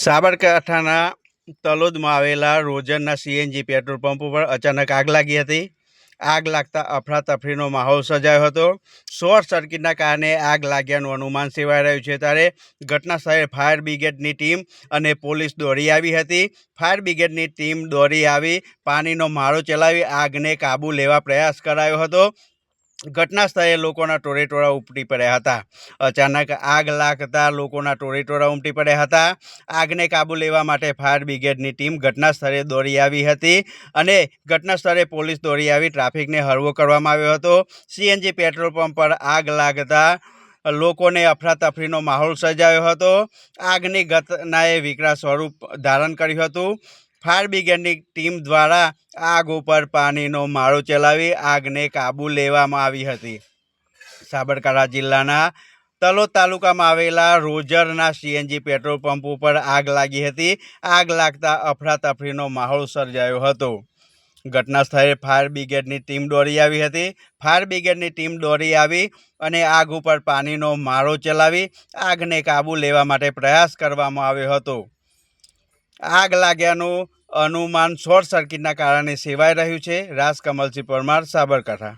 સાબરકાંઠાના તલોદમાં આવેલા રોજનના CNG petrol pump ઉપર અચાનક આગ લાગી હતી. આગ લાગતા અફરાતફરીનો માહોલ સર્જાયો હતો. શોર્ટ સર્કિટના કારણે આગ લાગ્યાનું અનુમાન સેવાઈ રહ્યું છે. ત્યારે ઘટના સ્થળે ફાયર બ્રિગેડની ટીમ અને પોલીસ દોડી આવી હતી. ફાયર બ્રિગેડની ટીમ દોડી આવી, પાણીનો માળો ચલાવી આગને કાબૂ લેવા પ્રયાસ કરાયો હતો. ઘટના સ્થળે લોકોના ટોળેટોળા ઉમટી પડ્યા હતા. અચાનક આગ લાગતા લોકોના ટોળેટોળા ઉમટી પડ્યા હતા. આગને કાબૂ લેવા માટે ફાયર બ્રિગેડની ટીમ ઘટના સ્થળે દોડી આવી હતી અને ઘટના સ્થળે પોલીસ દોડી આવી ટ્રાફિકને હળવો કરવામાં આવ્યો હતો. સીએનજી પેટ્રોલ પંપ પર આગ લાગતા લોકોને અફરાતફરીનો માહોલ સર્જાયો હતો. આગની ઘટનાએ વિકરા સ્વરૂપ ધારણ કર્યું હતું. ફાયર બ્રિગેડની ટીમ દ્વારા આગ ઉપર પાણીનો માળો ચલાવી આગને કાબૂ લેવામાં આવી હતી. સાબરકાંઠા જિલ્લાના તલોદ તાલુકામાં આવેલા રોજરના સીએનજી પેટ્રોલ પંપ ઉપર આગ લાગી હતી. આગ લાગતા અફરાતફરીનો માહોલ સર્જાયો હતો. ઘટના સ્થળે ફાયર બ્રિગેડની ટીમ દોડી આવી હતી. ફાયર બ્રિગેડની ટીમ દોડી આવી અને આગ ઉપર પાણીનો માળો ચલાવી આગને કાબૂ લેવા માટે પ્રયાસ કરવામાં આવ્યો હતો. આગ લાગ્યાનું અનુમાન શોર્ટ સર્કિટના કારણે સેવાઈ રહ્યું છે. રાજકમલસિંહ પરમાર સાબરકાંઠા.